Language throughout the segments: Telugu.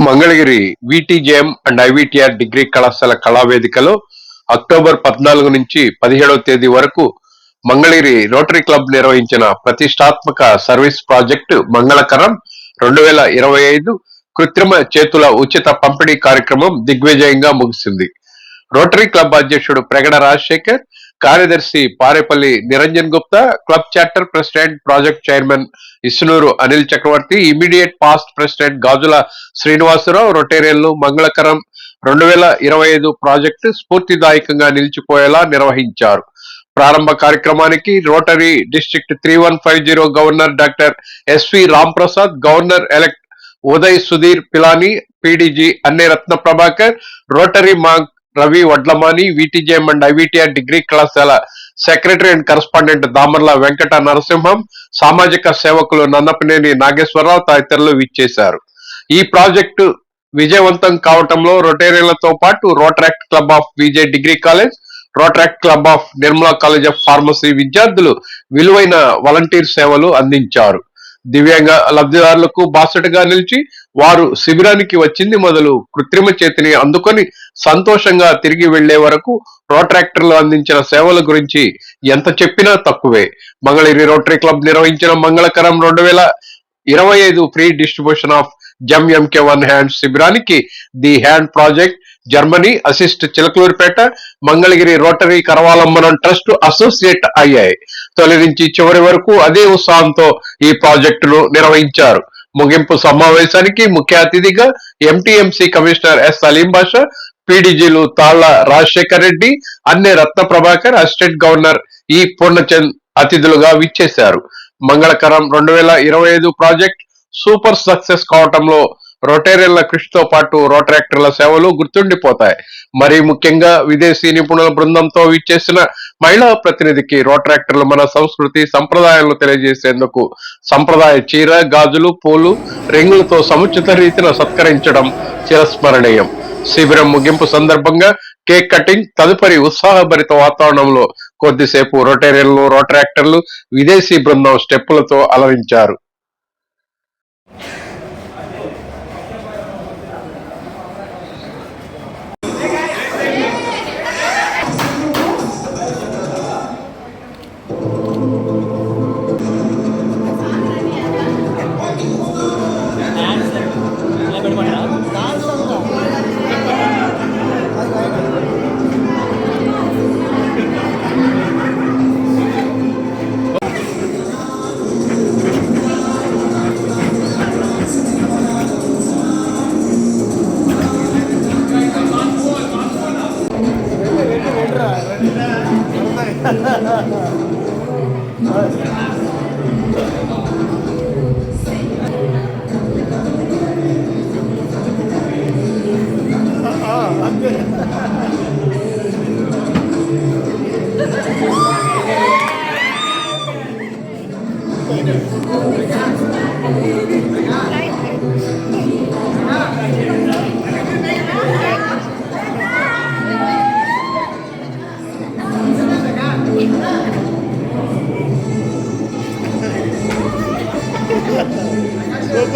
Mangalagiri VTJM and IVTR degree కళాశాల కళావేదికలో అక్టోబర్ పద్నాలుగు నుంచి పదిహేడవ తేదీ వరకు మంగళగిరి రోటరీ క్లబ్ నిర్వహించిన ప్రతిష్టాత్మక సర్వీస్ ప్రాజెక్టు మంగళకరం రెండు వేల ఇరవై ఐదు కృత్రిమ చేతుల ఉచిత పంపిణీ కార్యక్రమం దిగ్విజయంగా ముగిసింది. రోటరీ క్లబ్ అధ్యక్షుడు ప్రగడ రాజశేఖర్ కార్యదర్శి Parepalli Niranjan Gupta club chapter president project chairman Isnuru Anil Chakravarthi immediate past president Gajula Srinivasarao రొటేరియన్లు మంగళకరం రెండు వేల ఇరవై ఐదు ప్రాజెక్టు స్ఫూర్తిదాయకంగా నిలిచిపోయేలా నిర్వహించారు. ప్రారంభ కార్యక్రమానికి Rotary district three one five zero governor doctor SV Ramprasad governor elect Uday Sudheer Pilani PDG Anne Ratna Prabhakar Rotary monk Ravi Vadlamani VTJM and IVTR degree కళాశాల secretary and correspondent Damarla Venkata Narasimham సామాజిక సేవకులు నన్నపనేని నాగేశ్వరరావు తదితరులు విచ్చేశారు. ఈ ప్రాజెక్టు విజయవంతం కావటంలో రొటేరియన్లతో పాటు Rotaract club of Vijay degree college Rotaract club of Nirmala college of pharmacy విద్యార్థులు విలువైన వాలంటీర్ సేవలు అందించారు. దివ్యాంగ లబ్ధిదారులకు బాసటగా నిలిచి వారు శిబిరానికి వచ్చింది మొదలు కృత్రిమ చేతిని అందుకొని సంతోషంగా తిరిగి వెళ్ళే వరకు రోట్రాక్టర్లు అందించిన సేవల గురించి ఎంత చెప్పినా తక్కువే. మంగళగిరి రోటరీ క్లబ్ నిర్వహించిన మంగళకరం రెండు వేల ఇరవై ఐదు free distribution of G MK one hand శిబిరానికి the hand project Germany assist Chilakaluripet Mangalagiri Rotary Karavalambanam trust associate అయ్యాయి. తొలి నుంచి చివరి వరకు అదే ఉత్సాహంతో ఈ ప్రాజెక్టును నిర్వహించారు. ముగింపు సమావేశానికి ముఖ్య అతిథిగా MTMC commissioner S Salim Basha పీడీజీలు Talla Rajasekhar Reddy Anne Ratna Prabhakar assistant governor ఈ పూర్ణచంద్ అతిథులుగా విచ్చేశారు. మంగళకరం రెండు వేల ఇరవై ఐదు ప్రాజెక్ట్ సూపర్ సక్సెస్ కావటంలో రొటేరియన్ల కృషితో పాటు రోటరాక్టర్ల సేవలు గుర్తుండిపోతాయి. మరి ముఖ్యంగా విదేశీ నిపుణుల బృందంతో విచ్చేసిన మహిళా ప్రతినిధికి రోటరాక్టర్లు మన సంస్కృతి సంప్రదాయాలను తెలియజేసేందుకు సంప్రదాయ చీర గాజులు పూలు రింగులతో సముచిత రీతిన సత్కరించడం చిరస్మరణీయం. శిబిరం ముగింపు సందర్భంగా కేక్ కటింగ్ తదుపరి ఉత్సాహభరిత వాతావరణంలో కొద్దిసేపు రొటేరియన్లు రోటరాక్టర్లు విదేశీ బృందం స్టెప్పులతో అలరించారు.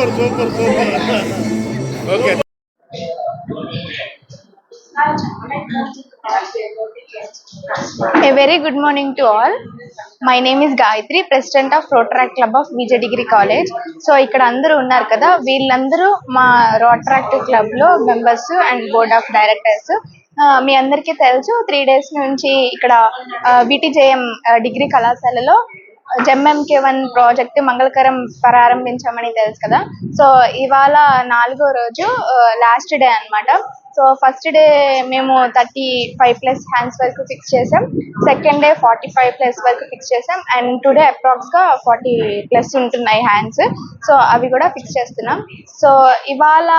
Super super super. Okay. A very good morning to all. My name is Gayathri president of Rotaract club of Vijaya degree college so ఇక్కడ అందరూ ఉన్నారు కదా వీళ్ళందరూ మా రోటరాక్ట్ క్లబ్లో members and board of directors మీ అందరికీ తెలుసు త్రీ డేస్ నుంచి ఇక్కడ విటిజేఎం డిగ్రీ కళాశాలలో జెమ్ఎంకే వన్ ప్రాజెక్ట్ మంగళకరం ప్రారంభించామని తెలుసు కదా. సో ఇవాళ నాలుగో రోజు లాస్ట్ డే అన్నమాట. సో ఫస్ట్ డే మేము థర్టీ ఫైవ్ ప్లస్ హ్యాండ్స్ వరకు ఫిక్స్ చేసాం. Second day forty five plus వరకు ఫిక్స్ చేసాం. అండ్ టుడే అప్రాక్స్గా ఫార్టీ ప్లస్ ఉంటున్నాయి హ్యాండ్స్ సో అవి కూడా ఫిక్స్ చేస్తున్నాం. సో ఇవాళ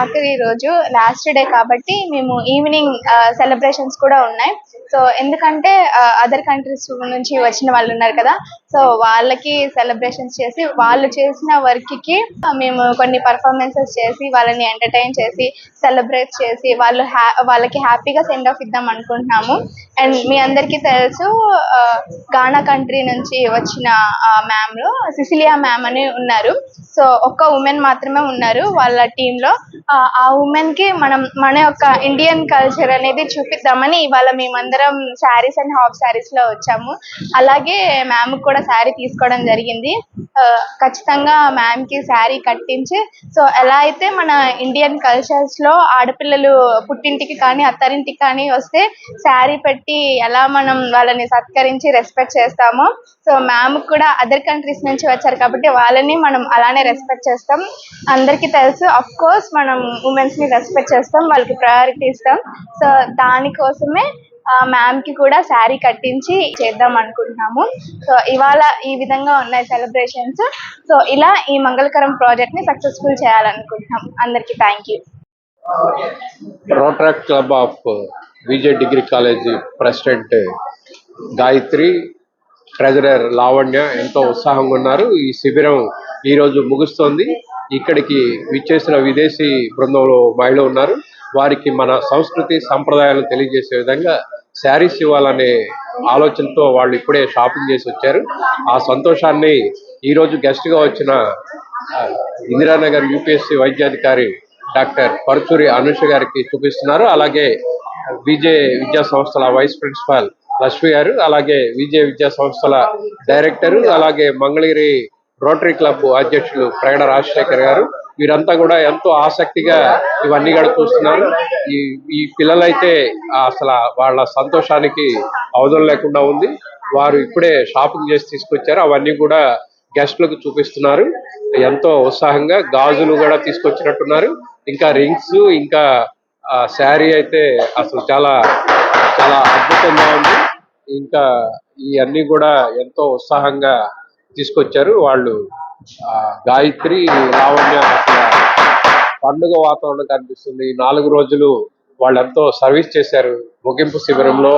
ఆఖరి రోజు లాస్ట్ డే కాబట్టి మేము ఈవినింగ్ సెలబ్రేషన్స్ కూడా ఉన్నాయి. సో ఎందుకంటే అదర్ కంట్రీస్ నుంచి వచ్చిన వాళ్ళు ఉన్నారు కదా. సో వాళ్ళకి సెలబ్రేషన్స్ చేసి వాళ్ళు చేసిన వర్క్కి మేము కొన్ని పర్ఫార్మెన్సెస్ చేసి వాళ్ళని ఎంటర్టైన్ చేసి సెలబ్రేట్ చేసి వాళ్ళు హ్యా వాళ్ళకి హ్యాపీగా సెండ్ ఆఫ్ ఇద్దాం అనుకుంటున్నాము. అండ్ మీ అందరికీ తెలుసు గానా కంట్రీ నుంచి వచ్చిన మ్యామ్ సిసిలియా మ్యామ్ అని ఉన్నారు. సో ఒక్క ఉమెన్ మాత్రమే ఉన్నారు వాళ్ళ టీంలో ఆ ఉమెన్కి మనం మన యొక్క ఇండియన్ కల్చర్ అనేది చూపిద్దామని ఇవాళ మేమందరం శారీస్ అండ్ హాఫ్ శారీస్లో వచ్చాము. అలాగే మ్యామ్ కూడా శారీ తీసుకోవడం జరిగింది. ఖచ్చితంగా మ్యామ్కి శారీ కట్టించి సో ఎలా అయితే మన ఇండియన్ కల్చర్స్లో ఆడపిల్లలు పుట్టింటికి కానీ అత్తారింటికి కానీ వస్తే శారీ పెట్టి ఎలా మనం వాళ్ళని సత్కరించి రెస్పెక్ట్ చేస్తామో సో మ్యామ్ కూడా అదర్ కంట్రీస్ నుంచి వచ్చారు కాబట్టి వాళ్ళని మనం అలానే రెస్పెక్ట్ చేస్తాం. అందరికీ తెలుసు అఫ్ కోర్స్ మనం ఉమెన్స్ని రెస్పెక్ట్ చేస్తాం వాళ్ళకి ప్రయారిటీ ఇస్తాం. సో దానికోసమే మ్యామ్కి కూడా శారీ కట్టించి చేద్దాం అనుకుంటున్నాము. సో ఇవాళ ఈ విధంగా ఉన్నాయి సెలబ్రేషన్స్ సో ఇలా ఈ మంగళకరం ప్రాజెక్ట్ని సక్సెస్ఫుల్ చేయాలనుకుంటున్నాం. అందరికీ thank you Rotaract club of Vijay degree college president Gayathri treasurer Lavanya ఎంతో ఉత్సాహంగా ఉన్నారు. ఈ శిబిరం ఈ రోజు ముగుస్తోంది. ఇక్కడికి విచ్చేసిన విదేశీ బృందంలో మహిళలు ఉన్నారు. వారికి మన సంస్కృతి సంప్రదాయాలను తెలియజేసే విధంగా శారీస్ ఇవ్వాలనే ఆలోచనతో వాళ్ళు ఇప్పుడే షాపింగ్ చేసి వచ్చారు. ఆ సంతోషాన్ని ఈ రోజు గెస్ట్గా వచ్చిన ఇందిరానగర్ యూపీఎస్సీ వైద్యాధికారి డాక్టర్ పరుచూరి అనుష గారికి చూపిస్తున్నారు. అలాగే విజే విద్యా సంస్థల వైస్ ప్రిన్సిపాల్ లక్ష్మి గారు అలాగే విజయ విద్యా సంస్థల డైరెక్టర్ అలాగే మంగళగిరి రోటరీ క్లబ్ అధ్యక్షులు ప్రగడ రాజశేఖర్ గారు. వీరంతా కూడా ఎంతో ఆసక్తిగా ఇవన్నీ కూడా చూస్తున్నారు. ఈ ఈ పిల్లలైతే అసలు వాళ్ళ సంతోషానికి అవధం లేకుండా ఉంది. వారు ఇప్పుడే షాపింగ్ చేసి తీసుకొచ్చారు. అవన్నీ కూడా గెస్ట్లకు చూపిస్తున్నారు. ఎంతో ఉత్సాహంగా గాజులు కూడా తీసుకొచ్చినట్టున్నారు. ఇంకా రింగ్స్ ఇంకా శారీ అయితే అసలు చాలా చాలా అద్భుతంగా ఉంది. ఇంకా ఇవన్నీ కూడా ఎంతో ఉత్సాహంగా తీసుకొచ్చారు. వాళ్ళు ఆ, గాయత్రి లావణ్య అసలు పండుగ వాతావరణం కనిపిస్తుంది. ఈ నాలుగు రోజులు వాళ్ళు ఎంతో సర్వీస్ చేశారు ముగింపు శిబిరంలో.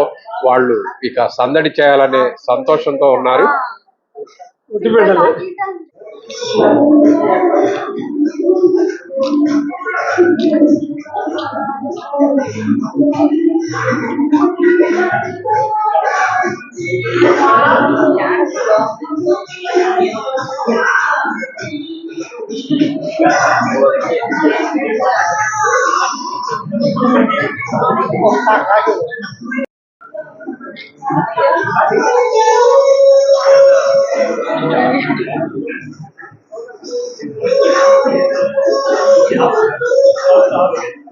వాళ్ళు ఇక సందడి చేయాలనే సంతోషంతో ఉన్నారు. 好了，你牙去了。好了，我发他去。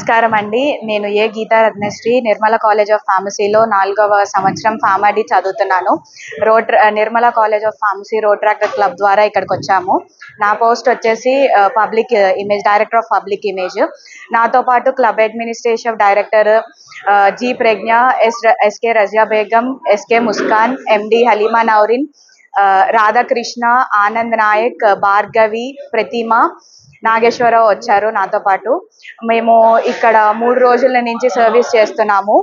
నమస్కారం అండి. నేను A Geetha Ratnasri Nirmala college of ఫార్మసీలో నాలుగవ సంవత్సరం ఫార్మాడీ చదువుతున్నాను. Road Nirmala college of pharmacy Rotaract club ద్వారా ఇక్కడికి వచ్చాము. నా పోస్ట్ వచ్చేసి public image director of public image. నాతో పాటు club administration director G Pragna S SK Razia Begum SK Muskan MD Haleema Naureen Radhakrishna Anand Nayak Bhargavi Pratima Nageswararao వచ్చారు నాతో పాటు. మేము ఇక్కడ మూడు రోజుల నుంచి సర్వీస్ చేస్తున్నాము.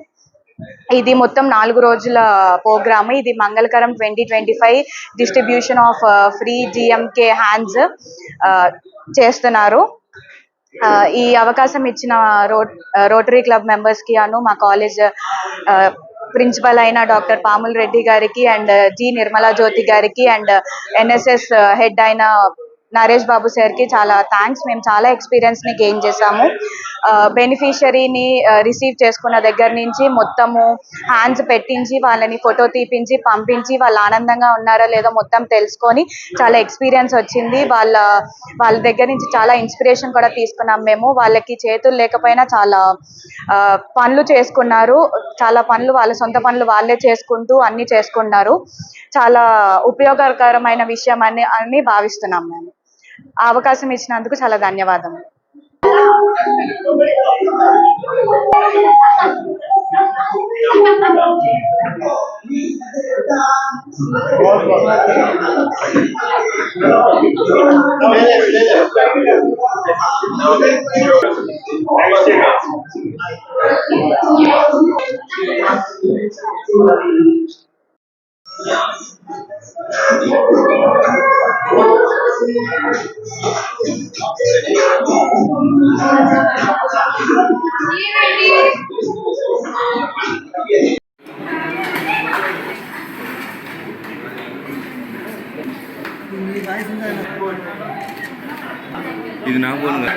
ఇది మొత్తం నాలుగు రోజుల ప్రోగ్రామ్. ఇది Mangalakaram twenty twenty five distribution of free GMK hands చేస్తున్నారు. ఆ, ఈ అవకాశం ఇచ్చిన రో రోటరీ క్లబ్ మెంబర్స్కి అను మా కాలేజ్ ప్రిన్సిపల్ అయిన డాక్టర్ పాముల్ రెడ్డి గారికి అండ్ జి నిర్మలా జ్యోతి గారికి అండ్ ఎన్ఎస్ఎస్ హెడ్ అయిన నరేష్ బాబు సార్కి చాలా థ్యాంక్స్ మేము చాలా ఎక్స్పీరియన్స్ని గెయిన్ చేసాము బెనిఫిషరీని రిసీవ్ చేసుకున్న దగ్గర నుంచి మొత్తము హ్యాండ్స్ పెట్టించి వాళ్ళని ఫోటో తీపించి పంపించి వాళ్ళు ఆనందంగా ఉన్నారో లేదో మొత్తం తెలుసుకొని చాలా ఎక్స్పీరియన్స్ వచ్చింది. వాళ్ళ వాళ్ళ దగ్గర నుంచి చాలా ఇన్స్పిరేషన్ కూడా తీసుకున్నాం మేము. వాళ్ళకి చేతులు లేకపోయినా చాలా పనులు చేసుకున్నారు. చాలా పనులు వాళ్ళ సొంత పనులు వాళ్ళే చేసుకుంటూ అన్ని చేసుకున్నారు. చాలా ఉపయోగకరమైన విషయం అని అని భావిస్తున్నాం మేము. అవకాశం ఇచ్చినందుకు చాలా ధన్యవాదములు இது நான் போனுங்க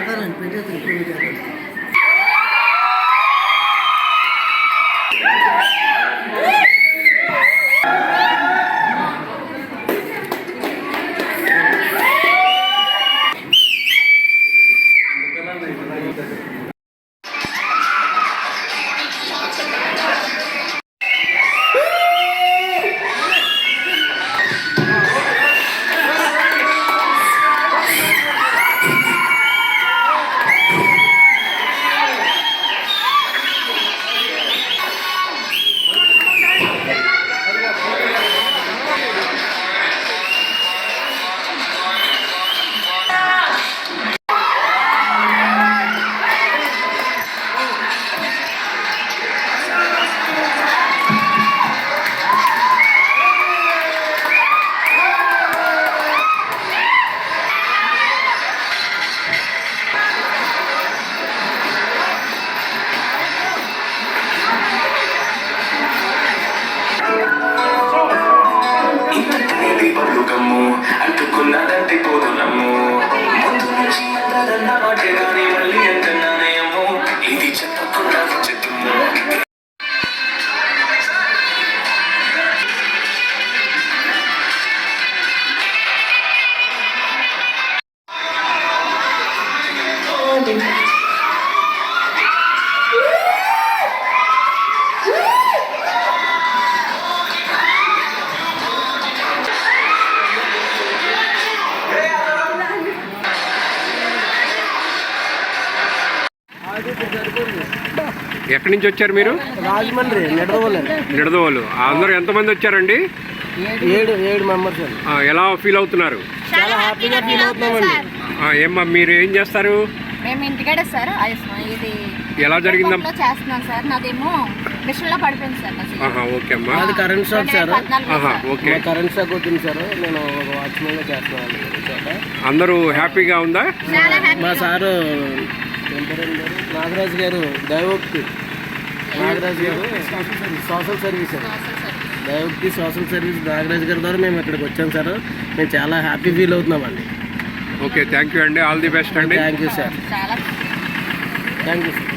బతుకమ్ము అంటుకున్నదంటే ముందు నుంచి మాటే మళ్ళీ అంటున్నానే ఇది చెప్పకుండా చెప్తున్నా ఎక్కడి నుంచి వచ్చారు మీరు? రాజమండ్రి నిడదవోలు. నిడదవోలు. అందరూ ఎంతమంది వచ్చారండి? ఏడు ఏడు మెంబర్స్ అండి. ఆ, ఎలా ఫీల్ అవుతున్నారు? చాలా హ్యాపీగా ఫీల్ అవుతున్నామండి ఏమ్మా మీరు ఏం చేస్తారు? మేము ఇంటికాడే సార్ ఆయుష్మాన్ ఇది ఎలా జరిగిందమ్మా? లో చేస్తున్నాను సార్. నాదేమో మిషన్లో పడిపోయింది సార్ ఓకే అమ్మా. అది current shock sir. Okay. Current shock వచ్చింది సార్. నేను ఒక వాచ్మెన్గా చేస్తున్నాను అందరూ హ్యాపీగా ఉందా? మా సారు? నాగరాజు గారు దైవోక్తి. నాగరాజు గారు. Social service Daivokti social service Nagaraju గారి ద్వారా మేము ఇక్కడికి వచ్చాం సార్. మేము చాలా హ్యాపీ ఫీల్ అవుతున్నామండి. ఓకే థ్యాంక్ యూ అండి. ఆల్ ది బెస్ట్ అండి. థ్యాంక్ యూ సార్ చాలా థ్యాంక్ యూ సార్